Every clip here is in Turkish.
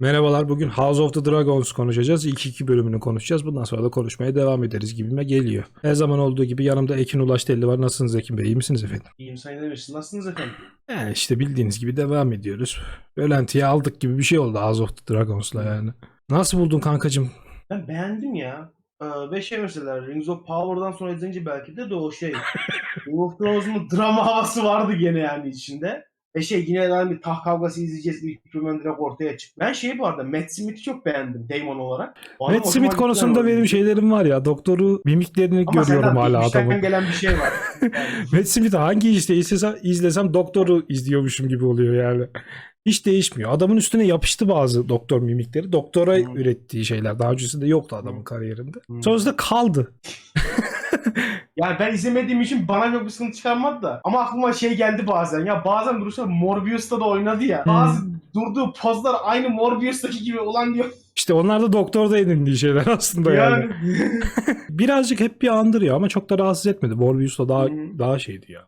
Merhabalar bugün House of the Dragons konuşacağız. İlk iki bölümünü konuşacağız. Bundan sonra da konuşmaya devam ederiz gibime geliyor. Her zaman olduğu gibi yanımda Ekin Ulaş Telli var. Nasılsınız Ekin Bey? İyi misiniz efendim? İyiyim Sayın Demirci. Nasılsınız efendim? Yani işte bildiğiniz gibi devam ediyoruz. Ölentiye aldık gibi bir şey oldu House of the Dragons'la yani. Nasıl buldun kankacığım? Ben beğendim ya. Ee, ve şey mesela Rings of Power'dan sonra izleyince belki de, de o şey Game of Thrones'un drama havası vardı gene yani içinde. Ve şey yine yani bir taht kavgası izleyeceğiz ilk bölümden direkt ortaya çıktı. Ben şeyi bu arada Matt Smith'i çok beğendim Damon olarak. Adam Matt Smith konusunda benim şeylerim var ya. Doktoru mimiklerini Ama görüyorum hala adamın. gelen bir şey var. Matt Smith'i hangi işte izlesem, izlesem doktoru izliyormuşum gibi oluyor yani. Hiç değişmiyor. Adamın üstüne yapıştı bazı doktor mimikleri. Doktora Hı. ürettiği şeyler. Daha öncesinde yoktu adamın Hı. kariyerinde. Hı. Sonrasında kaldı. Yani ben izlemediğim için bana çok bir sıkıntı çıkarmadı da. Ama aklıma şey geldi bazen. Ya bazen durursa Morbius'ta da oynadı ya. Hmm. Bazı durduğu pozlar aynı Morbius'taki gibi olan diyor. İşte onlar da doktorda edindiği şeyler aslında yani. Yani. Birazcık hep bir andırıyor ama çok da rahatsız etmedi. Morbius'la daha Hı. daha şeydi ya.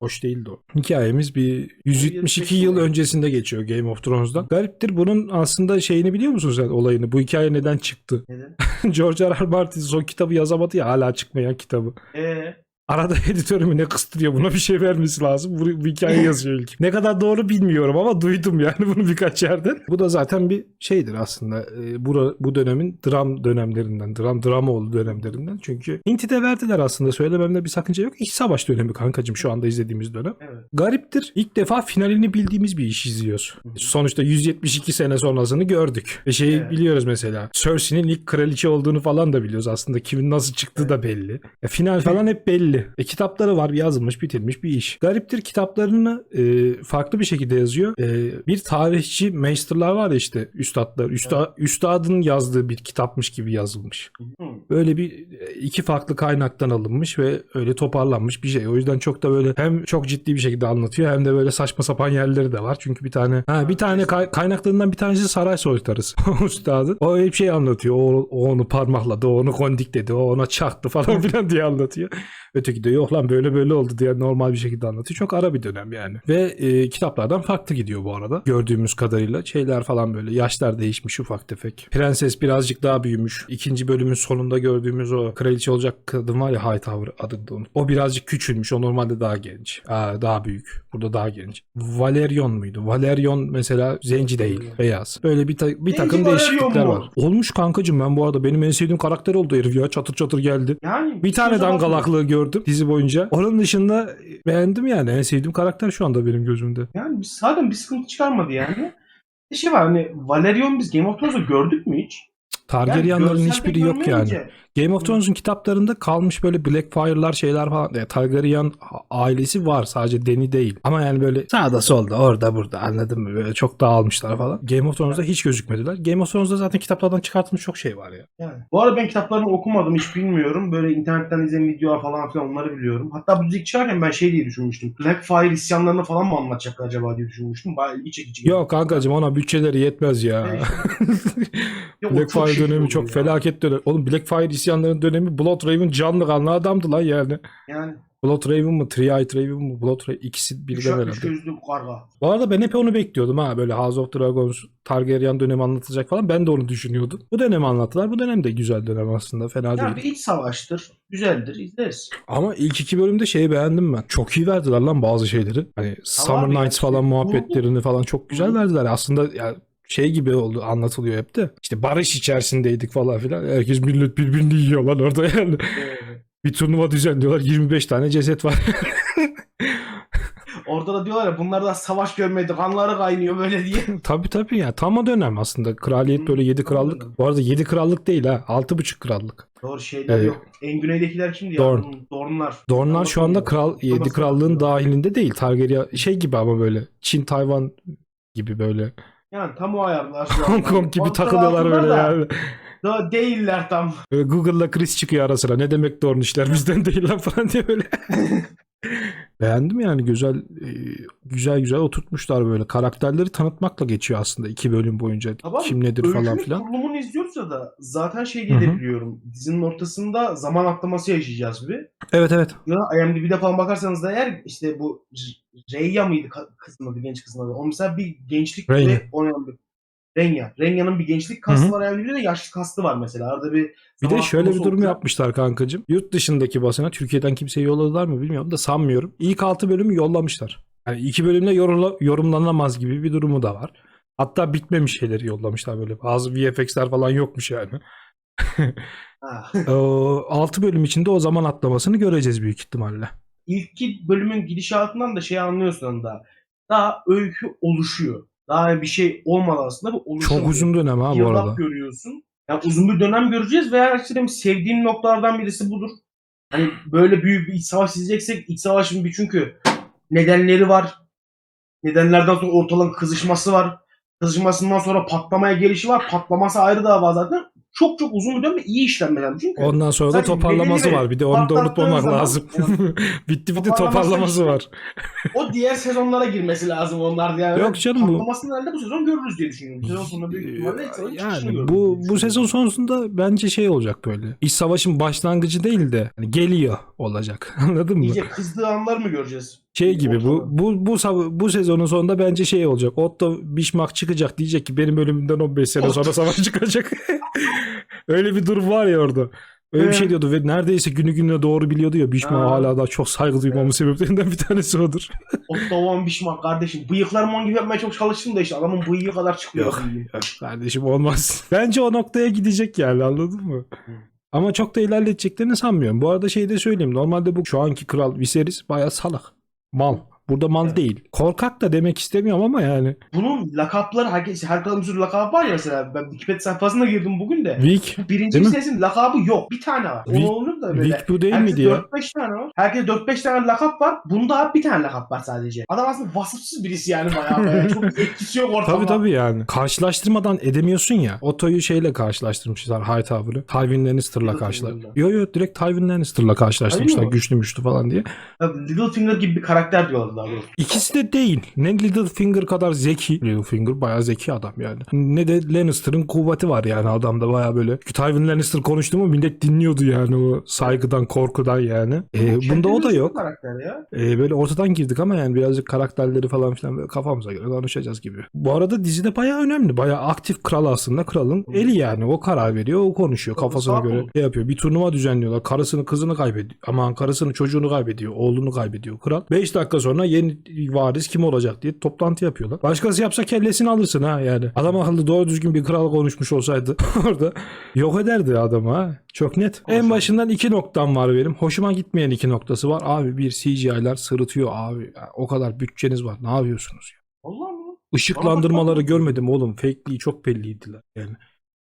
Hoş değildi o. Hikayemiz bir 172 172 yıl öncesinde geçiyor Game of Thrones'dan. Gariptir bunun aslında şeyini biliyor musun sen olayını? Bu hikaye neden çıktı? Neden? George R. R. Martin son kitabı yazamadı ya hala çıkmayan kitabı. Eee? Arada editörü ne kıstırıyor buna bir şey vermesi lazım. Bu, bu hikaye yazıyor ilk. Ne kadar doğru bilmiyorum ama duydum yani bunu birkaç yerden. Bu da zaten bir şeydir aslında. Ee, bu, bu dönemin dram dönemlerinden, dram dramaoğlu dönemlerinden. Çünkü Inti de verdiler aslında. Söylememde bir sakınca yok. İç savaş dönemi kankacım şu anda izlediğimiz dönem. Evet. Gariptir. İlk defa finalini bildiğimiz bir iş izliyoruz. Sonuçta 172 sene sonrasını gördük. Ve şeyi Evet. biliyoruz mesela. Cersei'nin ilk kraliçe olduğunu falan da biliyoruz. Aslında kimin nasıl çıktığı da belli. E, final falan hep belli. E, kitapları var yazılmış bitirmiş bir iş. Gariptir kitaplarını e, farklı bir şekilde yazıyor. E, bir tarihçi meisterlar var ya işte üstadlar. Üsta, Üstadın yazdığı bir kitapmış gibi yazılmış. Böyle bir e, iki farklı kaynaktan alınmış ve öyle toparlanmış bir şey. O yüzden çok da böyle hem çok ciddi bir şekilde anlatıyor hem de böyle saçma sapan yerleri de var. Çünkü bir tane ha, bir tane kay- kaynaklarından bir tanesi saray soytarısı üstadı. O hep şey anlatıyor. O, o onu parmakladı, o onu kondikledi, o ona çaktı falan filan diye anlatıyor. Öteki de yok lan böyle böyle oldu diye normal bir şekilde anlatıyor. Çok ara bir dönem yani. Ve e, kitaplardan farklı gidiyor bu arada. Gördüğümüz kadarıyla şeyler falan böyle yaşlar değişmiş ufak tefek. Prenses birazcık daha büyümüş. İkinci bölümün sonunda gördüğümüz o kraliçe olacak kadın var ya Hightower adında onun. O birazcık küçülmüş. O normalde daha genç. Aa, daha büyük. Burada daha genç. Valerion muydu? Valerion mesela zenci değil. Beyaz. Böyle bir, ta- bir takım Valerion değişiklikler mu? var. Olmuş kankacım ben bu arada. Benim en sevdiğim karakter oldu herif ya. Çatır çatır geldi. Yani Bir tane bakma. dangalaklığı gördüm dizi boyunca. Onun dışında beğendim yani. En sevdiğim karakter şu anda benim gözümde. Yani zaten bir sıkıntı çıkarmadı yani. Bir şey var hani Valerion biz Game of Thrones'da gördük mü hiç? Targaryenların görsel hiçbiri yok yani. Game of Thrones'un kitaplarında kalmış böyle Blackfire'lar şeyler falan. Yani Targaryen ailesi var sadece Dany değil. Ama yani böyle sağda solda orada burada anladın mı? Böyle çok dağılmışlar falan. Game of Thrones'da hiç gözükmediler. Game of Thrones'da zaten kitaplardan çıkartılmış çok şey var ya. Yani. Bu arada ben kitaplarını okumadım hiç bilmiyorum. Böyle internetten izlediğim videolar falan filan onları biliyorum. Hatta bu dizi çıkarken ben şey diye düşünmüştüm. Blackfire isyanlarını falan mı anlatacaklar acaba diye düşünmüştüm. Bayağı ilgi çekici. Yok kankacım ona bütçeleri yetmez ya. Çok Blackfire şekil dönemi çok ya. felaket dönem. Oğlum Blackfire isyanların dönemi Bloodraven canlı kanlı adamdı lan yani. Yani Bloodraven mı? Three-Eyed Raven mı? Bloodraven ikisi birden üç, üç herhalde. gözlü karga. Bu arada ben hep onu bekliyordum ha. Böyle House of Dragons, Targaryen dönemi anlatacak falan. Ben de onu düşünüyordum. Bu dönemi anlattılar. Bu dönem de güzel dönem aslında. Fena Yani değil. bir iç savaştır. Güzeldir. izleriz. Ama ilk iki bölümde şeyi beğendim ben. Çok iyi verdiler lan bazı şeyleri. Hani Summer ya, Nights falan muhabbetlerini falan çok güzel verdiler. Aslında ya şey gibi oldu anlatılıyor hep de. İşte barış içerisindeydik falan filan. Herkes millet birbirini yiyor lan orada yani. Bir turnuva düzenliyorlar. 25 tane ceset var. orada da diyorlar ya bunlar da savaş görmedi. Kanları kaynıyor böyle diye. tabii tabii ya. Tam o dönem aslında. Kraliyet böyle 7 tam o dönem. krallık. Bu arada 7 krallık değil ha. 6,5 krallık. Doğru şeyler Ee, yok. En güneydekiler kimdi Dorn. ya? Dornlar. Dornlar şu anda kral 7 Tamam, krallığın dahilinde değil. Targaryen şey gibi ama böyle Çin, Tayvan gibi böyle. Yani tam o ayarlar. Hong. Kong gibi Kontrol takılıyorlar böyle da yani. da değiller tam. Böyle Google'la Chris çıkıyor ara sıra. Ne demek Dorn işler bizden değil lan falan diye böyle. Beğendim yani güzel e, güzel güzel oturtmuşlar böyle. Karakterleri tanıtmakla geçiyor aslında iki bölüm boyunca. Tamam, Kim nedir falan filan. kurulumunu izliyoruz ya da zaten şey diye Hı de hı. biliyorum. Dizinin ortasında zaman atlaması yaşayacağız bir. Evet evet. Ya IMDb'de falan bakarsanız da eğer işte bu Reyya mıydı kızın adı, genç kızın adı. O mesela bir gençlik Reyna. ve oynayan bir Renya. Renya'nın bir gençlik kastı hı. var yani bir de yaşlı kastı var mesela. Arada bir Bir de şöyle bir durum yapmışlar kankacığım. Yurt dışındaki basına Türkiye'den kimseyi yolladılar mı bilmiyorum da sanmıyorum. İlk 6 bölümü yollamışlar. Yani iki bölümle yorula- yorumlanamaz gibi bir durumu da var. Hatta bitmemiş şeyleri yollamışlar böyle. Bazı VFX'ler falan yokmuş yani. Ha. o 6 bölüm içinde o zaman atlamasını göreceğiz büyük ihtimalle. İlk bölümün gidişatından da şey anlıyorsun da daha öykü oluşuyor. Daha bir şey olmadı aslında bu oluşuyor. Çok uzun dönem ha bu arada. görüyorsun. Yani uzun bir dönem göreceğiz ve gerçekten sevdiğim noktalardan birisi budur. Hani böyle büyük bir iç savaş izleyeceksek iç savaşın bir çünkü nedenleri var. Nedenlerden sonra ortalığın kızışması var. Kızışmasından sonra patlamaya gelişi var. Patlaması ayrı dava zaten. Çok çok uzun bir dönem iyi işlenmeler. Çünkü Ondan sonra da toparlaması var. Bir de onu da unutmamak zaman- lazım. bitti bitti Toparlaması toparlaması işte- var. o diğer sezonlara girmesi lazım onlar yani. Yok canım bu- herhalde bu sezon görürüz diye düşünüyorum. Sezon sonunda büyük ihtimalle yani bu bu sezon sonunda bence şey olacak böyle. İç savaşın başlangıcı değil de hani geliyor olacak. Anladın mı? İyice kızdığı anlar mı göreceğiz? Şey gibi bu bu bu bu sezonun sonunda bence şey olacak. Otto Bismarck çıkacak diyecek ki benim ölümümden 15 sene sonra savaş çıkacak. Öyle bir durum var ya orada. Öyle bir Evet. şey diyordu ve neredeyse günü gününe doğru biliyordu ya. Bismarck Ha. hala da çok saygı duymamın sebeplerinden bir tanesi odur. Otto von Bismarck kardeşim. Bıyıklarımı onun gibi yapmaya çok çalıştım da işte adamın bıyığı kadar çıkıyor. Yok. Yok kardeşim olmaz. Bence o noktaya gidecek yani anladın mı? Ama çok da ilerleteceklerini sanmıyorum. Bu arada şey de söyleyeyim. Normalde bu şu anki kral Viserys bayağı salak. Mal. Burada mal Evet. değil. Korkak da demek istemiyorum ama yani. Bunun lakapları herkes her sürü lakabı var ya mesela. Ben Wikipedia sayfasına girdim bugün de. Vic. Birinci sesin lakabı yok. Bir tane var. Vic- O olur da böyle. Vic bu değil Herkes miydi ya? 4-5 tane var. Herkes 4-5 tane lakap var. Bunda bir tane lakap var sadece. Adam aslında vasıfsız birisi yani bayağı bayağı. Çok etkisi yok ortama. Tabii tabii yani. Karşılaştırmadan edemiyorsun ya. Otto'yu şeyle karşılaştırmışlar Hightower'ı. Tywin Lannister'la karşılaştırmışlar. Yo yo direkt Tywin Lannister'la karşılaştırmışlar. Güçlü müşlü falan diye. Littlefinger gibi bir karakter diyorlar daha doğrusu. İkisi de değil. Ne Littlefinger kadar zeki. Littlefinger bayağı zeki adam yani. Ne de Lannister'ın kuvveti var yani adamda bayağı böyle. Tywin Lannister konuştu mu millet dinliyordu yani o saygıdan korkudan yani. Ee, bunda o da yok. ya. Ee, böyle ortadan girdik ama yani birazcık karakterleri falan filan böyle kafamıza göre konuşacağız gibi. Bu arada dizide bayağı önemli. Bayağı aktif kral aslında. Kralın eli yani. O karar veriyor. O konuşuyor. Kafasına göre olun. şey yapıyor. Bir turnuva düzenliyorlar. Karısını kızını kaybediyor. Aman karısını çocuğunu kaybediyor. Oğlunu kaybediyor kral. 5 dakika sonra yeni varis kim olacak diye toplantı yapıyorlar. Başkası yapsa kellesini alırsın ha yani. Adam akıllı doğru düzgün bir kral konuşmuş olsaydı orada yok ederdi adamı ha. Çok net. En Konuşalım. başından iki noktam var benim. Hoşuma gitmeyen iki noktası var. Abi bir CGI'ler sırıtıyor abi. O kadar bütçeniz var. Ne yapıyorsunuz ya? Allah mı? Işıklandırmaları görmedim oğlum. Fake'liği çok belliydiler yani.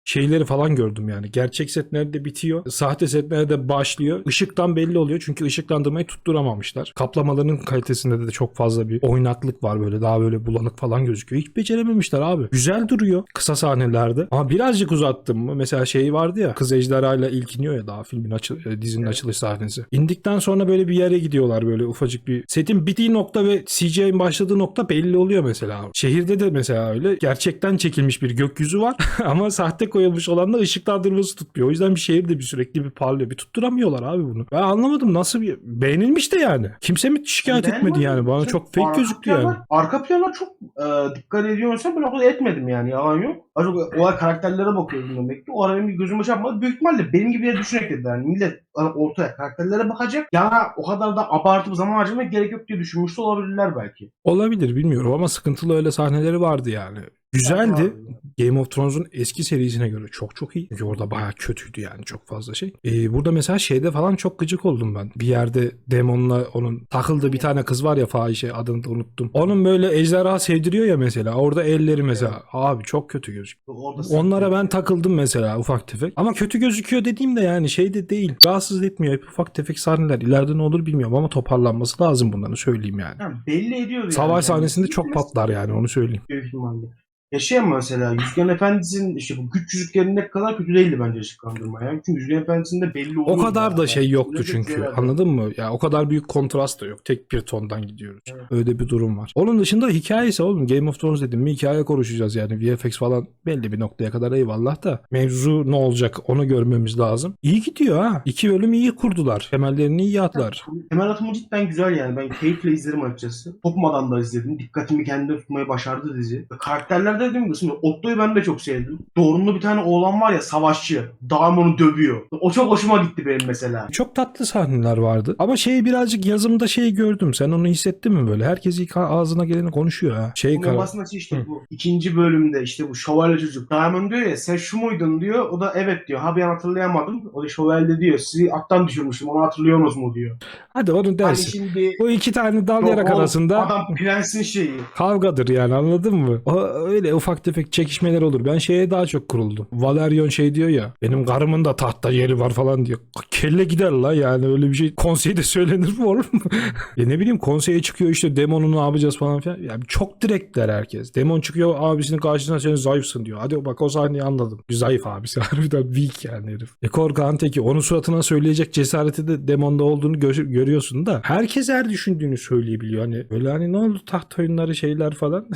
Şeyleri falan gördüm yani. Gerçek set nerede bitiyor, sahte set nerede başlıyor. Işıktan belli oluyor çünkü ışıklandırmayı tutturamamışlar. Kaplamaların kalitesinde de çok fazla bir oynaklık var böyle. Daha böyle bulanık falan gözüküyor. Hiç becerememişler abi. Güzel duruyor kısa sahnelerde. Ama birazcık uzattım mı? Mesela şey vardı ya. Kız ejderhayla ilk iniyor ya daha filmin açı, e, dizinin Evet. açılış sahnesi. İndikten sonra böyle bir yere gidiyorlar böyle ufacık bir. Setin bittiği nokta ve CGI'nin başladığı nokta belli oluyor mesela. Şehirde de mesela öyle gerçekten çekilmiş bir gökyüzü var ama sahte koyulmuş olan da ışıklandırması tutmuyor. O yüzden bir şehirde bir sürekli bir parlıyor. Bir tutturamıyorlar abi bunu. Ben anlamadım nasıl bir beğenilmiş de yani. Kimse mi şikayet Ben etmedi yani? Bana beğenmedim. çok fake arka gözüktü yani. planlar- Arka plana çok e, dikkat ediyorsa ben o kadar etmedim yani yalan yok. Çok olay karakterlere bakıyordum demek ki. O ara benim gözüme çarpmadı. Büyük ihtimalle benim gibi düşünerek dediler. Yani millet hani ortaya karakterlere bakacak. Ya o kadar da abartıp zaman harcamaya gerek yok diye düşünmüş de olabilirler belki. Olabilir bilmiyorum ama sıkıntılı öyle sahneleri vardı yani. Güzeldi. Game of Thrones'un eski serisine göre çok çok iyi. Çünkü orada bayağı kötüydü yani çok fazla şey. Ee, burada mesela şeyde falan çok gıcık oldum ben. Bir yerde Demon'la onun takıldığı bir tane kız var ya fahişe adını da unuttum. Onun böyle ejderha sevdiriyor ya mesela. Orada elleri mesela. Abi çok kötü gözüküyor. Onlara ben takıldım mesela ufak tefek. Ama kötü gözüküyor dediğimde yani şey de değil. Rahatsız etmiyor. Hep ufak tefek sahneler. İleride ne olur bilmiyorum ama toparlanması lazım bunların söyleyeyim yani. Yani belli ediyor yani. Savaş Yani sahnesinde çok patlar yani onu söyleyeyim. Büyük ihtimalle. Ya şey ama mesela Yüzgen Efendisi'nin işte bu güç yüzüklerinde kadar kötü değildi bence ışıklandırma ya. Çünkü Yüzgen Efendisi'nde belli oluyor. O kadar da şey yoktu çünkü. Anladın mı? Ya o kadar büyük kontrast da yok. Tek bir tondan gidiyoruz. Evet. Öyle bir durum var. Onun dışında hikayesi oğlum. Game of Thrones dedim mi hikaye konuşacağız yani. VFX falan belli bir noktaya kadar eyvallah da. Mevzu ne olacak onu görmemiz lazım. İyi gidiyor ha. İki bölüm iyi kurdular. Temellerini iyi atlar. Temel atımı cidden güzel yani. Ben keyifle izlerim açıkçası. Kopmadan da izledim. Dikkatimi kendine tutmayı başardı dizi. Karakterler de karakterde dediğim gibi şimdi Otto'yu ben de çok sevdim. Doğrunlu bir tane oğlan var ya savaşçı. Daim onu dövüyor. O çok hoşuma gitti benim mesela. Çok tatlı sahneler vardı. Ama şey birazcık yazımda şey gördüm. Sen onu hissettin mi böyle? Herkes ilk ağzına geleni konuşuyor ha. Şey kara- basında şey işte Hı. bu ikinci bölümde işte bu şövalye çocuk. Diamond diyor ya sen şu muydun diyor. O da evet diyor. Ha ben hatırlayamadım. O da şövalye diyor. Sizi attan düşürmüştüm onu hatırlıyorsunuz mu diyor. Hadi onu Hani dersin. şimdi Bu iki tane dal yarak arasında adam prensin şeyi. kavgadır yani anladın mı? O öyle ufak tefek çekişmeler olur. Ben şeye daha çok kuruldum. Valerion şey diyor ya benim karımın da tahtta yeri var falan diyor. Kelle gider la yani öyle bir şey konseyde söylenir mi oğlum? ya ne bileyim konseye çıkıyor işte demonunu ne yapacağız falan filan. Yani çok direktler herkes. Demon çıkıyor abisinin karşısına sen zayıfsın diyor. Hadi bak o sahneyi anladım. Zayıf abisi harbiden weak yani herif. E korkan teki onun suratına söyleyecek cesareti de demonda olduğunu gö- görüyorsun da herkes her düşündüğünü söyleyebiliyor. Hani öyle hani ne oldu taht oyunları şeyler falan.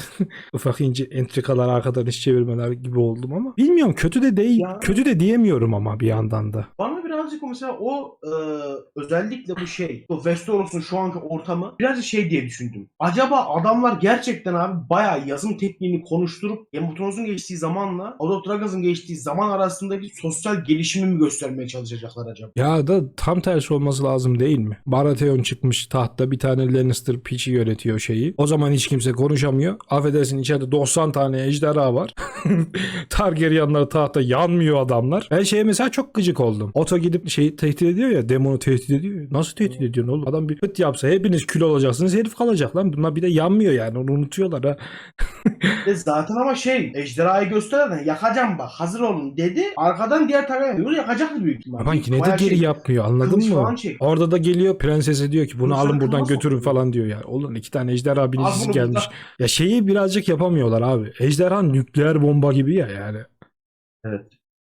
Ufak ince entrikalar arkadan iş çevirmeler gibi oldum ama bilmiyorum kötü de değil. Ya. Kötü de diyemiyorum ama bir yandan da. Bana birazcık o mesela o e, özellikle bu şey, o Westeros'un şu anki ortamı birazcık şey diye düşündüm. Acaba adamlar gerçekten abi bayağı yazım tekniğini konuşturup Game of Thrones'un geçtiği zamanla House of Dragons'ın geçtiği zaman arasındaki sosyal gelişimi mi göstermeye çalışacaklar acaba? Ya da tam tersi olması lazım değil mi? Baratheon çıkmış tahtta bir tane Lannister piçi yönetiyor şeyi. O zaman hiç kimse konuşamıyor. Affedersin içeride 90 tane ejderha var. Targaryenlar tahta yanmıyor adamlar. Ben şeye mesela çok gıcık oldum. Otto gidip şeyi tehdit ediyor ya demonu tehdit ediyor. Nasıl tehdit ediyorsun oğlum? Adam bir pıt yapsa hepiniz kül olacaksınız herif kalacak lan. Bunlar bir de yanmıyor yani onu unutuyorlar ha. Zaten ama şey ejderhayı gösterden yakacağım bak hazır olun dedi. Arkadan diğer tarafa yürü yakacaktı büyük ihtimalle. Ama yine de geri şey, yapmıyor anladın mı? Orada da geliyor prensese diyor ki bunu Kılıç alın buradan götürün falan diyor ya. Oğlum iki tane ejderha bunu gelmiş. Ya şeyi birazcık yapamıyorlar abi. Ejderha nükleer bomba gibi ya yani. Evet.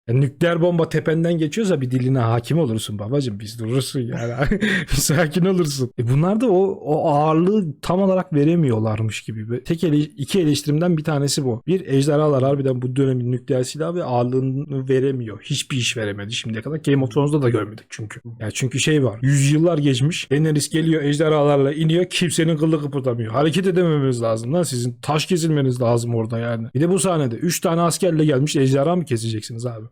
Ya nükleer bomba tependen geçiyorsa bir diline hakim olursun babacım. Biz durursun yani. bir sakin olursun. E bunlar da o, o ağırlığı tam olarak veremiyorlarmış gibi. Tek ele, iki eleştirimden bir tanesi bu. Bir ejderhalar harbiden bu dönemin nükleer silahı ve ağırlığını veremiyor. Hiçbir iş veremedi şimdiye kadar. Game of Thrones'da da görmedik çünkü. Ya çünkü şey var. Yüzyıllar geçmiş. Daenerys geliyor ejderhalarla iniyor. Kimsenin kılı kıpırdamıyor. Hareket edememeniz lazım lan. Sizin taş kesilmeniz lazım orada yani. Bir de bu sahnede 3 tane askerle gelmiş ejderha mı keseceksiniz abi?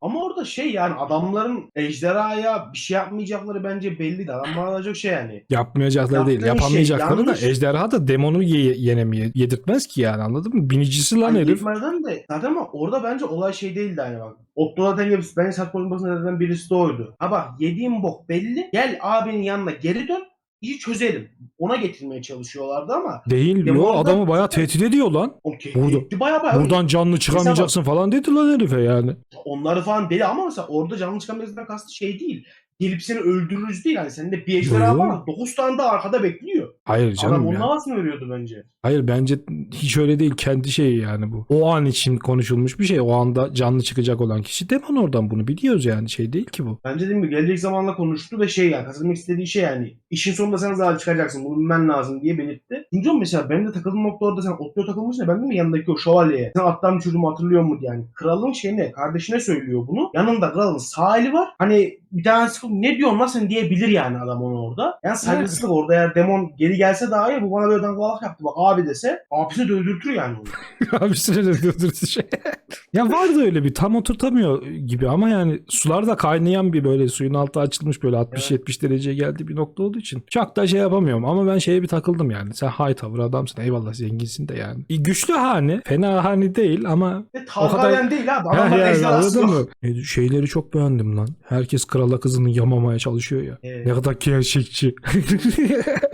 Ama orada şey yani adamların ejderhaya bir şey yapmayacakları bence belliydi. Adamlar daha çok şey yani. Yapmayacakları değil. Yaptığın şey Yapamayacakları da yanlış. ejderha da demonu ye- yenemeye yedirtmez ki yani anladın mı? Binicisi lan Hani herif. gitmeden de zaten ama orada bence olay şey değildi hani bak. Otto zaten gibi bence saçma basın birisi de oydu. Ha bak yediğim bok belli. Gel abinin yanına geri dön. İyi çözelim. Ona getirmeye çalışıyorlardı ama Değil yo da- adamı bayağı tehdit ediyor lan. o Burada- keyifli baya baya. Buradan canlı çıkamayacaksın falan dedi lan herife yani. Onları falan deli ama mesela orada canlı çıkamayacaklarından kastı şey değil. Gelip seni öldürürüz değil. Hani sende bir ejderha var. 9 tane de arkada bekliyor. Hayır Adam canım onun ya. havasını veriyordu bence. Hayır bence hiç öyle değil. Kendi şeyi yani bu. O an için konuşulmuş bir şey. O anda canlı çıkacak olan kişi Demon oradan bunu biliyoruz yani. Şey değil ki bu. Bence dediğim gibi gelecek zamanla konuştu ve şey yani kazanmak istediği şey yani işin sonunda sen zaten çıkacaksın bunu bilmen lazım diye belirtti. Çünkü mesela benim de takıldığım nokta orada sen Otto'ya takılmışsın ya ben dedim ya yanındaki o şövalyeye sen attan düşürdüm hatırlıyor mu diye yani. Kralın şeyine kardeşine söylüyor bunu. Yanında kralın sağ eli var. Hani bir tanesi ne diyorsun lan sen diyebilir yani adam onu orada. Yani saygısızlık orada eğer demon geri gelse daha iyi bu bana böyle dangalak yaptı bak abi dese abisini de öldürtür yani onu. Abisine de durdurdu şey. ya vardı öyle bir tam oturtamıyor gibi ama yani sular da kaynayan bir böyle suyun altı açılmış böyle 60-70 dereceye geldiği bir nokta olduğu için çok da şey yapamıyorum ama ben şeye bir takıldım yani sen high tavır adamsın eyvallah zenginsin de yani. E, güçlü hani fena hani değil ama Ve Targaryen değil abi adamlar yani ejderhası yok. E, şeyleri çok beğendim lan. Herkes krala kızını yamamaya çalışıyor ya. Evet. Ne kadar gerçekçi.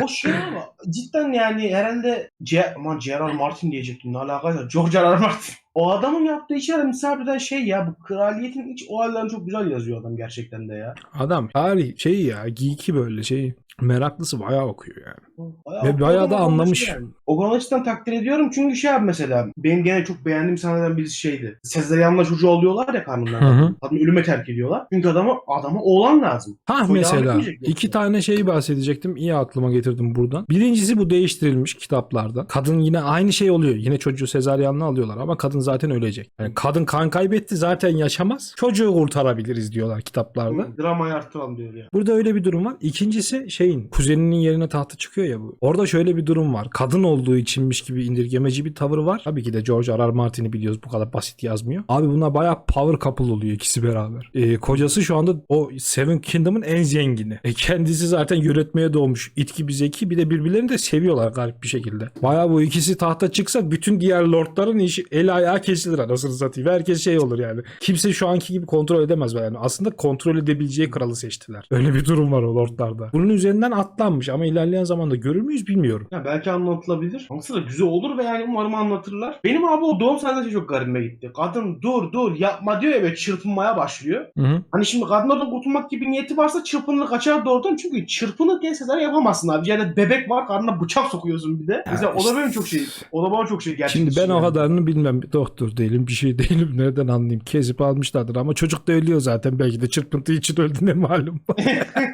O şey ama cidden yani herhalde C aman Gerard Martin diyecektim ne alakası var. George. R. Martin. O adamın yaptığı işler misafirden şey ya bu kraliyetin iç olaylarını çok güzel yazıyor adam gerçekten de ya. Adam tarih şey ya geeki böyle şey meraklısı bayağı okuyor yani. Bayağı, Ve bayağı da anlamış. Yani. O konuda cidden takdir ediyorum çünkü şey abi mesela benim gene çok beğendiğim sahneden birisi şeydi. Sezaryen'la çocuğu oluyorlar ya karnından. Adamı ölüme terk ediyorlar. Çünkü adama, adama oğlan lazım. Ha Soy mesela iki tane şey bahsedecektim. İyi aklıma getirdim buradan. Birincisi bu değiştirilmiş kitaplarda. Kadın yine aynı şey oluyor. Yine çocuğu sezaryenle alıyorlar ama kadın kadın zaten ölecek. Yani kadın kan kaybetti zaten yaşamaz. Çocuğu kurtarabiliriz diyorlar kitaplarda. Hı, Dramayı arttıralım diyor ya. Burada öyle bir durum var. İkincisi şeyin kuzeninin yerine tahta çıkıyor ya bu. Orada şöyle bir durum var. Kadın olduğu içinmiş gibi indirgemeci bir tavır var. Tabii ki de George R. R. Martin'i biliyoruz bu kadar basit yazmıyor. Abi bunlar bayağı power couple oluyor ikisi beraber. Ee, kocası şu anda o Seven Kingdom'ın en zengini. E, kendisi zaten yönetmeye doğmuş. İt gibi zeki bir de birbirlerini de seviyorlar garip bir şekilde. Bayağı bu ikisi tahta çıksa bütün diğer lordların işi el ayağı kesilir anasını satayım. Herkes şey olur yani. Kimse şu anki gibi kontrol edemez yani. Aslında kontrol edebileceği kralı seçtiler. Öyle bir durum var o lordlarda. Bunun üzerinden atlanmış ama ilerleyen zamanda görür müyüz bilmiyorum. Ya belki anlatılabilir. Aslında güzel olur ve yani umarım anlatırlar. Benim abi o doğum sahnesi çok garibime gitti. Kadın dur dur yapma diyor ya böyle çırpınmaya başlıyor. Hı hı. Hani şimdi kadın oradan kurtulmak gibi niyeti varsa çırpınır kaçar doğrudan. Çünkü çırpınırken sezar yapamazsın abi. Yani bebek var karnına bıçak sokuyorsun bir de. Mesela o da işte. benim çok şey. O da bana çok şey gerçekçi. Şimdi ben o kadarını bilmem. Doktor değilim, bir şey değilim. Nereden anlayayım? Kesip almışlardır ama çocuk da ölüyor zaten. Belki de çırpıntı için öldü ne malum.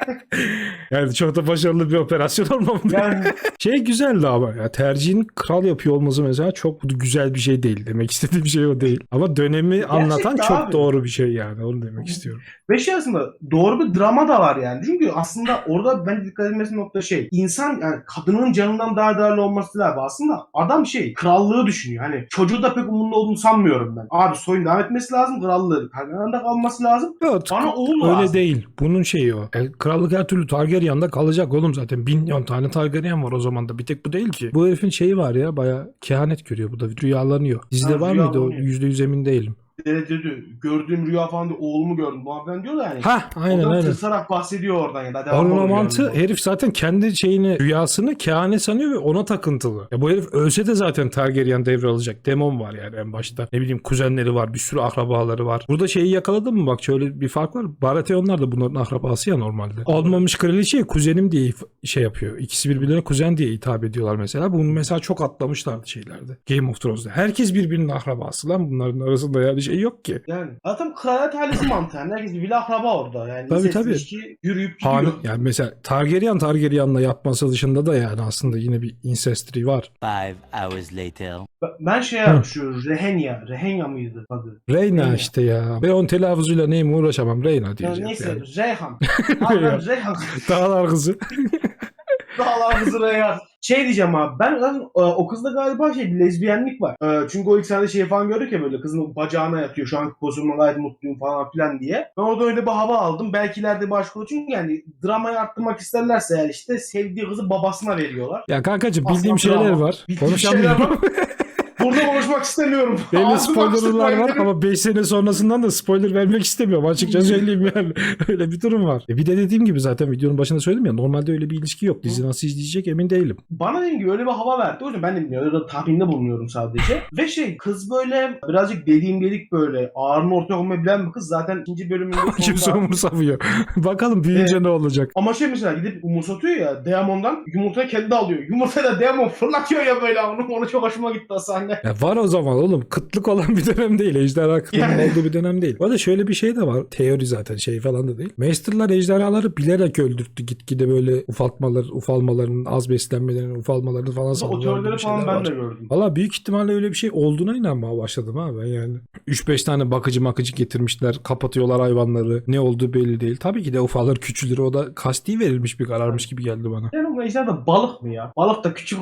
yani çok da başarılı bir operasyon olmamalı. Yani Şey güzeldi ama ya tercihini kral yapıyor olması mesela çok güzel bir şey değil. Demek istediğim şey o değil. Ama dönemi anlatan çok abi. doğru bir şey yani. Onu demek istiyorum. Ve şey aslında doğru bir drama da var yani. Çünkü aslında orada ben dikkat edilmesi nokta şey. insan yani kadının canından daha değerli olması lazım. Aslında adam şey krallığı düşünüyor. Hani çocuğu da pek umurunda olduğunu sanmıyorum ben. Abi soyun devam etmesi lazım. Krallığı Targaryen'de kalması lazım. Yok, Bana oğul öyle lazım. değil. Bunun şeyi o. E, krallık her türlü Targaryen'da kalacak oğlum zaten. Milyon tane Targaryen var o zaman da. Bir tek bu değil ki. Bu herifin şeyi var ya baya kehanet görüyor bu da. Rüyalanıyor. Dizide var mıydı o? Yüzde yüz emin değilim. Dedi, dedi, gördüğüm rüya falan diyor, oğlumu gördüm. Bu falan diyor da yani. Ha aynen aynen. tırsarak bahsediyor oradan ya da devam Ornamantı herif zaten kendi şeyini rüyasını kehanet sanıyor ve ona takıntılı. Ya bu herif ölse de zaten Targaryen devralacak. Demon var yani en başta. Ne bileyim kuzenleri var. Bir sürü akrabaları var. Burada şeyi yakaladın mı bak şöyle bir fark var. Baratheonlar da bunların akrabası ya normalde. Olmamış kraliçeye kuzenim diye if- şey yapıyor. İkisi birbirlerine kuzen diye hitap ediyorlar mesela. Bunu mesela çok atlamışlardı şeylerde. Game of Thrones'da. Herkes birbirinin akrabası lan bunların arasında yani şey yok ki. Yani zaten kraliyet ailesi mantığı. Yani herkes bir akraba orada. Yani Tabii, tabii. ilişki yürüyüp gidiyor. Hane, yani mesela Targaryen Targaryen'la yapması dışında da yani aslında yine bir incestry var. Five hours later. Ben şey Hı. şu Rehenya. Rehenya mıydı adı? Reyna Reyna. işte ya. Ben onun telaffuzuyla neyim uğraşamam. Reyna Ya diyeceğim. neyse Yani. Reyhan. Abi ben Reyhan. Dağlar kızı. Dağlar kızı Reyhan. Şey diyeceğim abi ben zaten e, o kızda galiba şey bir lezbiyenlik var. E, çünkü o ilk sahnede şey falan gördük ya böyle kızın bacağına yatıyor şu anki pozisyonuma gayet mutluyum falan filan diye. Ben orada öyle bir hava aldım. Belki ileride başka. Çünkü yani dramayı arttırmak isterlerse eğer işte sevdiği kızı babasına veriyorlar. Ya kankacığım bildiğim şeyler drama. var. Bildiğim şeyler var. Burada konuşmak istemiyorum. Belli Ağzımı spoilerlar açtım var ama 5 sene sonrasından da spoiler vermek istemiyorum. Açıkça söyleyeyim yani. öyle bir durum var. E bir de dediğim gibi zaten videonun başında söyledim ya normalde öyle bir ilişki yok. Dizi nasıl izleyecek emin değilim. Bana dediğim gibi öyle bir hava verdi. O yüzden ben de bilmiyorum. Öyle tahminde bulunuyorum sadece. Ve şey kız böyle birazcık dediğim dedik böyle ağrını ortaya koymayı bilen bir kız. Zaten ikinci bölümünde Kimse sonunda... umursamıyor. Bakalım büyüyünce Evet. ne olacak. Ama şey mesela gidip umursatıyor ya Deamon'dan yumurtayı kendi alıyor. Yumurtayı da Deamon fırlatıyor ya böyle onu, onu çok hoşuma gitti o sahne. Ya var o zaman oğlum. Kıtlık olan bir dönem değil. Ejderha kıtlığının olduğu bir dönem değil. Bu arada şöyle bir şey de var. Teori zaten şey falan da değil. Master'lar ejderhaları bilerek öldürttü. Gitgide böyle ufaltmalar, ufalmaların, az beslenmelerin, ufalmalarını falan O teorileri falan ben var. de gördüm. Valla büyük ihtimalle öyle bir şey olduğuna inanmaya başladım ha ben yani. 3-5 tane bakıcı makıcı getirmişler. Kapatıyorlar hayvanları. Ne olduğu belli değil. Tabii ki de ufalır küçülür. O da kasti verilmiş bir kararmış gibi geldi bana. Yani bu ejder de balık mı ya? Balık da küçük,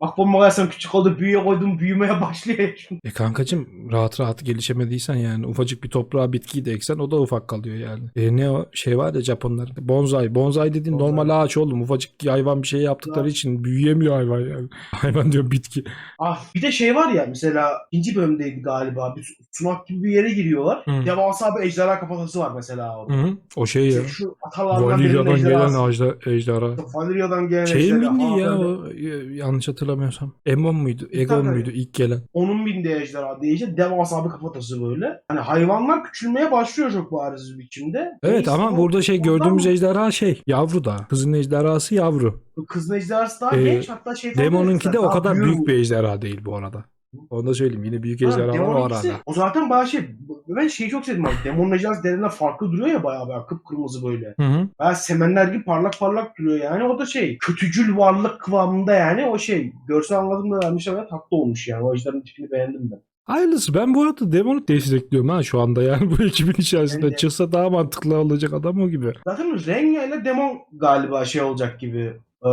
akvaryuma koyarsan küçük oldu, büyüye koydum büyümeye başlıyor. ya. E kankacım rahat rahat gelişemediysen yani ufacık bir toprağa bitkiyi de eksen o da ufak kalıyor yani. E ne o şey var ya Japonların bonsai. Bonsai dediğin Bonsai. normal ağaç oğlum. Ufacık hayvan bir şey yaptıkları Ya. için büyüyemiyor hayvan yani. hayvan diyor bitki. Ah bir de şey var ya mesela ikinci bölümdeydi galiba. Bir sunak gibi bir yere giriyorlar. Hı. Devasa bir ejderha kafatası var mesela orada. Hı hı. O şey ya. İşte Şu atalardan birinin gelen ejderhası. ejder, ejderha. Valilya'dan gelen Şeyin ejderha. ya falan. o y- yanlış hatırlamıyorsam. Emon muydu? Egon Tabii. muydu ilk gelen? Onun bindiği ejderha deyince devasa bir kafatası böyle. Hani hayvanlar küçülmeye başlıyor çok bariz bir biçimde. Evet Neyse, ama burada şey gördüğümüz ejderha şey yavru da. Kızın ejderhası yavru. Kızın ejderhası daha Ee, genç hatta şey Demon'unki de o kadar büyük bir ejderha değil bu arada. Onu da söyleyeyim. Yine büyük Ha, ejderha var arada. O zaten bayağı şey. Ben şeyi çok sevdim abi. Demon'un ejderhası derine farklı duruyor ya bayağı bayağı kıpkırmızı böyle. Hı hı. Bayağı semenler gibi parlak parlak duruyor yani. O da şey kötücül varlık kıvamında yani o şey. Görsel anlatımda vermiş ama tatlı olmuş yani. O ejderhanın tipini beğendim ben. Hayırlısı. Ben bu arada Demon'u destekliyorum ha şu anda yani bu ekibin içerisinde. De. Çıksa daha mantıklı olacak adam o gibi. Zaten Renya ile Demon galiba şey olacak gibi. E,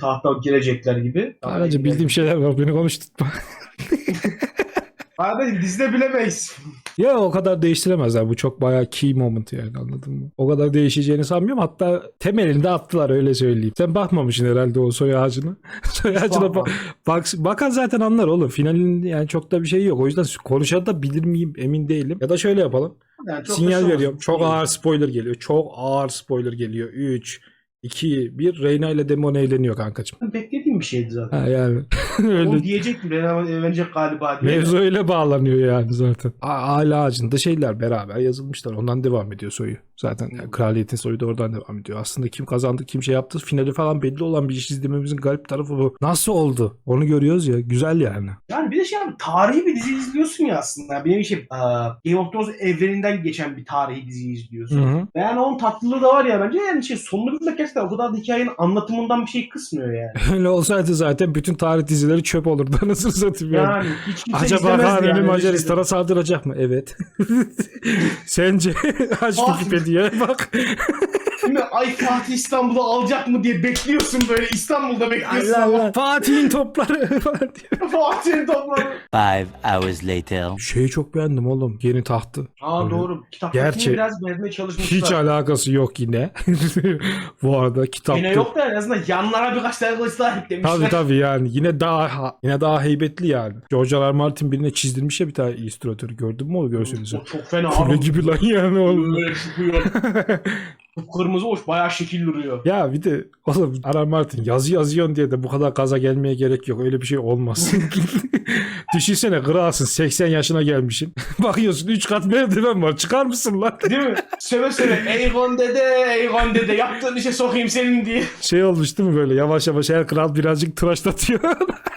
tahta girecekler gibi. Sadece bildiğim şeyler var. Beni konuşturma. Arada dizide bilemeyiz. Ya o kadar değiştiremezler. Bu çok bayağı key moment yani anladın mı? O kadar değişeceğini sanmıyorum. Hatta temelinde attılar öyle söyleyeyim. Sen bakmamışsın herhalde o soy ağacına. soy ağacına bak, bak, bakan zaten anlar oğlum. Finalin yani çok da bir şey yok. O yüzden konuşan da bilir miyim emin değilim. Ya da şöyle yapalım. Yani Sinyal şey veriyorum. Çok ağır spoiler geliyor. Çok ağır spoiler geliyor. 3, 2, 1. Reyna ile Demon eğleniyor kankacığım. Beklediğim bir şeydi zaten. Ha yani. öyle Onu diyecek mi? Rena evlenecek galiba diye. Mevzu öyle bağlanıyor yani zaten. A- Hala ağacında şeyler beraber yazılmışlar. Ondan devam ediyor soyu. Zaten yani kraliyetin soyu da oradan devam ediyor. Aslında kim kazandı, kim şey yaptı. Finali falan belli olan bir iş izlememizin garip tarafı bu. Nasıl oldu? Onu görüyoruz ya. Güzel yani. Yani bir de şey abi tarihi bir dizi izliyorsun ya aslında. Benim şey aa, Game of Thrones evreninden geçen bir tarihi dizi izliyorsun. Hı hı. Yani onun tatlılığı da var ya bence yani şey sonunu bilmek gerçekten o kadar da hikayenin anlatımından bir şey kısmıyor yani. Öyle olsaydı zaten bütün tarih dizileri çöp olurdu. Anasını satayım yani. Yani hiç kimse Acaba Kanuni yani Macaristan'a saldıracak mı? Evet. Sence? Aç. Wikipedia'ya bak. Şimdi ay Fatih İstanbul'u alacak mı diye bekliyorsun böyle İstanbul'da bekliyorsun Allah Allah. Fatih'in topları. Fatih'in topları. Five hours later. Şeyi çok beğendim oğlum. Yeni tahtı. Aa Öyle. doğru. Kitaptakini Gerçi biraz benzemeye çalışmışlar. Hiç alakası yok yine. Bu arada kitapta. Yine yok da en azından yanlara birkaç tane kılıç daha eklemişler. Tabii tabii yani yine daha yine daha heybetli yani. George R. R. Martin birine çizdirmiş ya bir tane illüstratörü gördün mü o görseniz? O çok fena Kule abi. gibi lan yani oğlum. Böyle çıkıyor. Kırmızı hoş bayağı şekil duruyor. ya bir de oğlum. R. Martin yazı yazıyorsun diye de bu kadar gaza gelmeye gerek yok. Öyle bir şey olmaz. Düşünsene kralsın 80 yaşına gelmişsin. Bakıyorsun 3 kat merdiven var çıkar mısın lan? Değil mi? Söve söve Eygon dede, Eygon dede yaptığın işe sokayım senin diye. Şey olmuş değil mi böyle yavaş yavaş her kral birazcık tıraşlatıyor.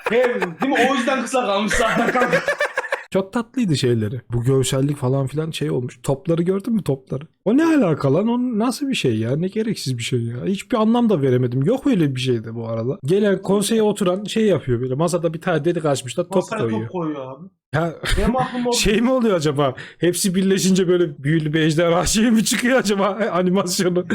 He, değil mi? O yüzden kısa kalmış zaten kanka. Çok tatlıydı şeyleri. Bu görsellik falan filan şey olmuş. Topları gördün mü topları? O ne alaka lan? O nasıl bir şey ya? Ne gereksiz bir şey ya. Hiçbir anlam da veremedim. Yok öyle bir şeydi bu arada. Gelen konseye oturan şey yapıyor böyle. Masada bir tane dedik açmışlar top Masaya koyuyor. top koyuyor abi. Ya Benim aklım o. şey mi oluyor acaba? Hepsi birleşince böyle büyülü bir ejderha şey mi çıkıyor acaba animasyonu?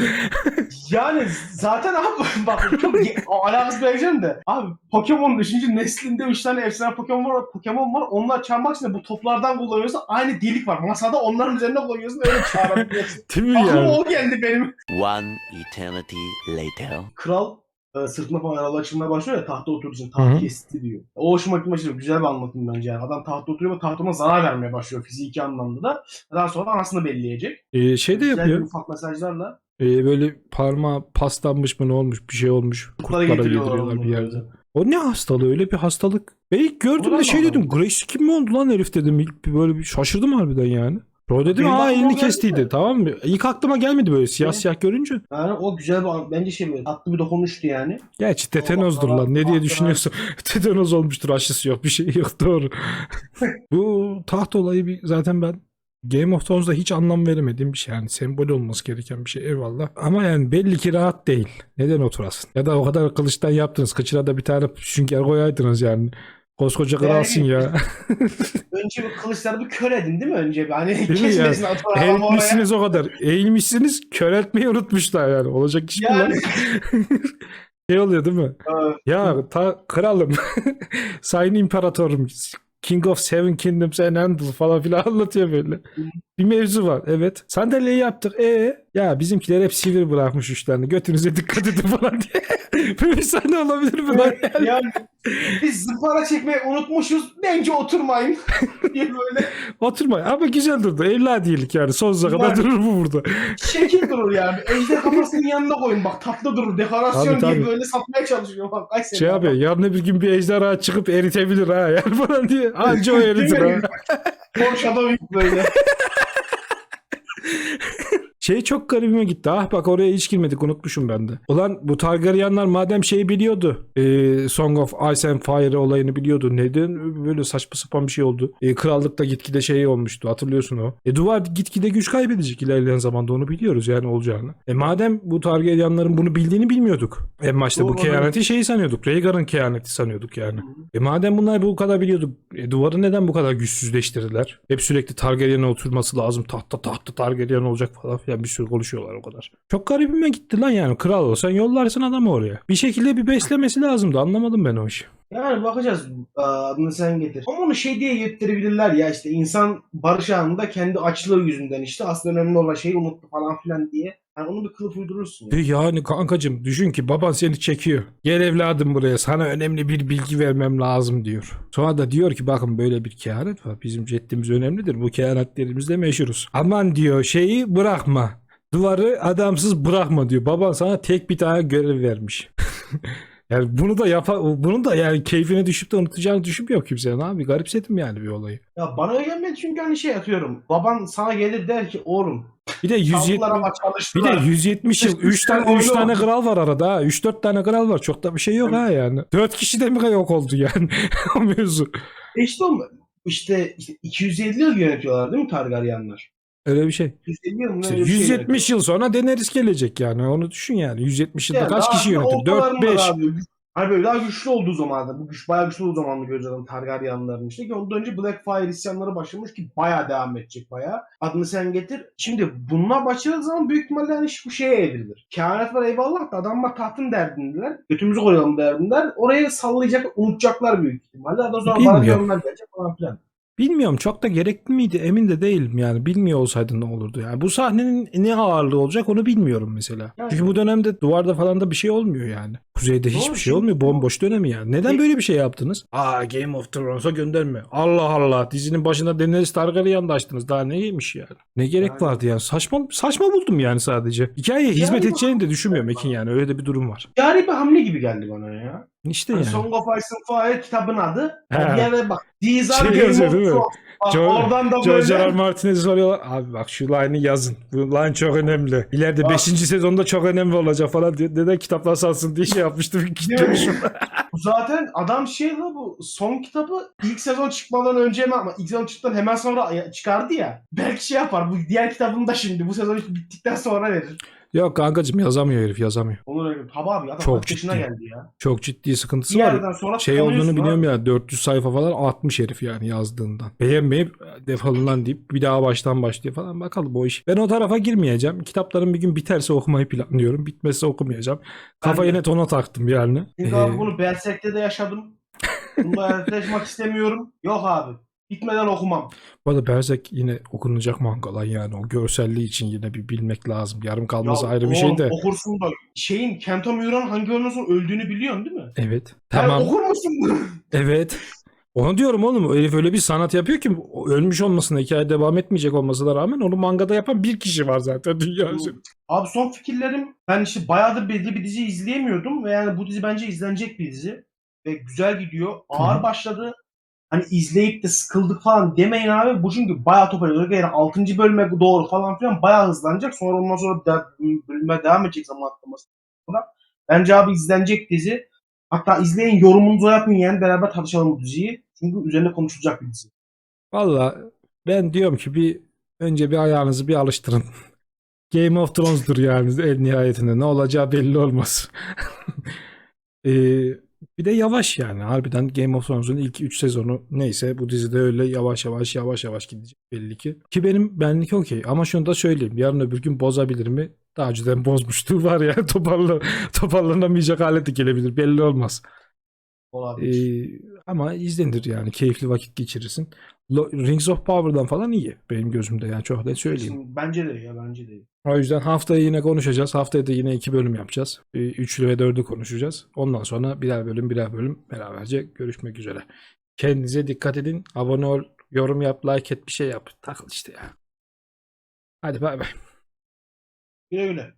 Yani zaten abi bak çok ge- alakasız vereceğim de. Abi Pokemon'un 3. neslinde 3 tane efsane Pokemon var. Pokemon var. Onlar çarpmak için de bu toplardan kullanıyorsun. Aynı delik var. Masada onların üzerine koyuyorsun öyle çağırabiliyorsun. Değil mi Aklıma yani? o geldi benim. One eternity later. Kral e, sırtına falan yaralı açılmaya başlıyor ya tahta oturduğu için Hı taht kesti diyor. O hoşuma gitmiş. Güzel bir anlatım bence yani. Adam tahta oturuyor ve tahtına zarar vermeye başlıyor fiziki anlamda da. Daha sonra anasını belleyecek. Ee, şey de Güzel yapıyor. bir ufak mesajlarla. Ee, böyle parmağı paslanmış mı ne olmuş bir şey olmuş. Kurtlara getiriyorlar yediriyorlar bir yerde. O ne hastalığı öyle bir hastalık. Ben ilk gördüğümde şey dedim. Grace kim mi oldu lan herif dedim. İlk böyle bir şaşırdım harbiden yani. Bro dedim Benim aa elini kestiydi de. tamam mı? İlk aklıma gelmedi böyle siyah Ne? siyah görünce. Yani o güzel bir bence şey böyle tatlı bir dokunuştu yani. Gerçi tetanozdur lan ne diye düşünüyorsun. Tetanoz olmuştur aşısı yok bir şey yok doğru. Bu taht olayı bir, zaten ben Game of Thrones'da hiç anlam veremediğim bir şey. Yani sembol olması gereken bir şey eyvallah. Ama yani belli ki rahat değil. Neden oturasın? Ya da o kadar kılıçtan yaptınız. Kıçına da bir tane sünger koyaydınız yani. Koskoca kralsın Yani- ya. Önce bir kılıçları bir kör edin değil mi önce bir? Hani kesmesin oraya. Eğilmişsiniz o kadar. Eğilmişsiniz kör etmeyi unutmuşlar yani. Olacak iş? Yani şey oluyor değil mi? e, Ya ta kralım. Sayın imparatorum. King of Seven Kingdoms and Handle falan filan anlatıyor böyle. Bir mevzu var. Evet. Sandalyeyi yaptık. E ya bizimkiler hep sivri bırakmış uçlarını. Götünüze dikkat edin falan diye. böyle bir sahne olabilir mi lan? Yani? yani biz zımpara çekmeyi unutmuşuz. Bence oturmayın diye böyle Oturma. Ama güzel durdu. Evladiyelik yani. Sonsuza kadar Yani. durur bu burada. şekil durur yani. Ejder kafasının yanına koyun bak tatlı durur. Dekorasyon Tabii, diye tabii. böyle satmaya çalışıyor bak. Sene Şey abi yarın bir gün bir ejderha çıkıp eritebilir ha yani falan diye. Anca o eritir ha. Foreshadowing böyle. Şey çok garibime gitti. Ah bak oraya hiç girmedik unutmuşum ben de. Ulan bu Targaryenlar madem şeyi biliyordu. e, Song of Ice and Fire olayını biliyordu. Neden böyle saçma sapan bir şey oldu. E, krallıkta gitgide şey olmuştu hatırlıyorsun o. E, duvar gitgide güç kaybedecek ilerleyen zamanda onu biliyoruz yani olacağını. E, madem bu Targaryenların bunu bildiğini bilmiyorduk. En başta bu Doğru. kehaneti şeyi sanıyorduk. Rhaegar'ın kehaneti sanıyorduk yani. E madem bunlar bu kadar biliyordu, e, duvarı neden bu kadar güçsüzleştirdiler? Hep sürekli Targaryen'e oturması lazım, tahta tahta Targaryen olacak falan filan bir sürü konuşuyorlar o kadar. Çok garibime gitti lan yani kral olsan yollarsın adamı oraya. Bir şekilde bir beslemesi lazımdı anlamadım ben o işi. Yani bakacağız adını sen getir. Ama onu şey diye yettirebilirler ya işte insan barış anında kendi açlığı yüzünden işte aslında önemli olan şeyi unuttu falan filan diye. Yani onu bir kılıf uydurursun. E yani kankacım düşün ki baban seni çekiyor. Gel evladım buraya sana önemli bir bilgi vermem lazım diyor. Sonra da diyor ki bakın böyle bir kehanet var. Bizim ceddimiz önemlidir. Bu kehanetlerimizle meşhuruz. Aman diyor şeyi bırakma. Duvarı adamsız bırakma diyor. Baban sana tek bir tane görev vermiş. yani bunu da yapa bunu da yani keyfine düşüp de unutacağını düşünmüyor kimsenin abi. Garipsedim yani bir olayı. Ya bana gelmedi çünkü hani şey atıyorum. Baban sana gelir der ki oğlum. Bir de 170 Çaldılar ama Bir de 170 yıl. 3 tane Öyle 3 tane kral var arada ha. 3-4 tane kral var. Çok da bir şey yok ha yani. 4 kişi de mi yok oldu yani o mevzu. E işte işte, işte 250 yıl yönetiyorlar değil mi Targaryenlar? Öyle bir şey. 150 yıl mı? İşte Öyle bir şey 170 yıl sonra Daenerys gelecek yani. Onu düşün yani. 170 yılda yönetiyor. kaç kişi daha yönetir? ortalarında 4 5. daha böyle- Hani böyle daha güçlü olduğu zamanında, bu güç bayağı güçlü olduğu zamanını göreceğiz Targaryenların işte ki ondan önce Blackfire isyanları başlamış ki bayağı devam edecek bayağı. Adını sen getir. Şimdi bunlar başladığı zaman büyük ihtimalle hani bu şeye evrilir. Kehanet var eyvallah da adamlar tahtın derdindeler. Götümüzü koyalım derdindeler. Oraya sallayacak, unutacaklar büyük ihtimalle. Ondan sonra Bilmiyorum. Baratheonlar gelecek falan filan. Bilmiyorum çok da gerekli miydi emin de değilim yani bilmiyor olsaydı ne olurdu yani bu sahnenin ne ağırlığı olacak onu bilmiyorum mesela. Yani- Çünkü bu dönemde duvarda falan da bir şey olmuyor yani. Kuzeyde hiçbir Doğru, şey olmuyor bomboş dönemi yani. Neden Ne- böyle bir şey yaptınız? Aa Game of Thrones'a gönderme. Allah Allah dizinin başında Daenerys Targaryen'de açtınız daha neymiş yani. Ne gerek Yani- vardı yani saçma saçma buldum yani sadece. Hikayeye hizmet Yani- edeceğini de düşünmüyorum Ekin yani öyle de bir durum var. Cari bir hamle gibi geldi bana ya. İşte Hani yani. Song of Ice and Fire kitabın adı. Bir yere bak. These are Şey yazıyor değil mi? Bak, George- oradan da George R. R. böyle. Martinez'e soruyorlar. Abi bak şu line'ı yazın. Bu line çok önemli. İleride Bak. 5. sezonda çok önemli olacak falan diye. Neden kitaplar sansın diye şey yapmıştım. Kitlemişim. Bu Zaten adam şey la bu son kitabı ilk sezon çıkmadan önce mi ama ilk sezon çıktıktan hemen sonra çıkardı ya. Belki şey yapar. Bu diğer kitabını da şimdi bu sezon bittikten sonra verir. Yok kankacım yazamıyor herif yazamıyor. Onu öyle. Tabi abi adam Çok yaşına ciddi. geldi ya. Çok ciddi sıkıntısı Bir var. yerden sonra Şey olduğunu biliyorum ya 400 sayfa falan 60 herif yani yazdığından. Beğenmeyip defalın lan deyip bir daha baştan başlıyor falan bakalım o iş. Ben o tarafa girmeyeceğim. Kitapların bir gün biterse okumayı planlıyorum. Bitmezse okumayacağım. Kafayı de. net ona taktım yani. Çünkü Ee, abi bunu Berserk'te de yaşadım. Bunda yaklaşmak istemiyorum. Yok abi. Bitmeden okumam. Bu arada Berserk yine okunacak manga lan yani o görselliği için yine bir bilmek lazım. Yarım kalması Ya ayrı bir oğlum, şey de. Okursun da şeyin Kento Mura'nın hangi sonra öldüğünü biliyorsun değil mi? Evet. Tamam. Tamam. okur musun bunu? Evet. Onu diyorum oğlum. O herif öyle bir sanat yapıyor ki ölmüş olmasına, hikaye devam etmeyecek olmasına rağmen onu mangada yapan bir kişi var zaten dünya üzerinde. Abi son fikirlerim ben işte bayağıdır belli bir dizi izleyemiyordum ve yani bu dizi bence izlenecek bir dizi. Ve güzel gidiyor. Ağır Hı. başladı. Hani izleyip de sıkıldık falan demeyin abi. Bu çünkü bayağı toparlıyor. Yani 6. bölüme doğru falan filan bayağı hızlanacak. Sonra ondan sonra de, bölüme devam edecek zaman atlaması. Bence abi izlenecek dizi. Hatta izleyin yorumunuzu yapın yani beraber tartışalım bu diziyi. Çünkü üzerine konuşulacak bir dizi. Valla ben diyorum ki bir önce bir ayağınızı bir alıştırın. Game of Thrones'dur yani en nihayetinde. Ne olacağı belli olmaz. Ee, bir de yavaş yani. Harbiden Game of Thrones'un ilk 3 sezonu neyse bu dizide öyle yavaş yavaş yavaş yavaş gidecek belli ki. Ki benim benlik okey. Ama şunu da söyleyeyim. Yarın öbür gün bozabilir mi? Daha önceden bozmuştur var ya. Toparla, toparlanamayacak hale de gelebilir. Belli olmaz. Olabilir. Ee, ama izlenir yani. Keyifli vakit geçirirsin. Rings of Power'dan falan iyi benim gözümde yani çok net söyleyeyim. Şimdi bence de ya bence de. O yüzden haftaya yine konuşacağız. Haftaya da yine iki bölüm yapacağız. Üçlü ve dördü konuşacağız. Ondan sonra birer bölüm birer bölüm beraberce görüşmek üzere. Kendinize dikkat edin. Abone ol, yorum yap, like et bir şey yap. Takıl işte ya. Hadi bay bay. Güle güle.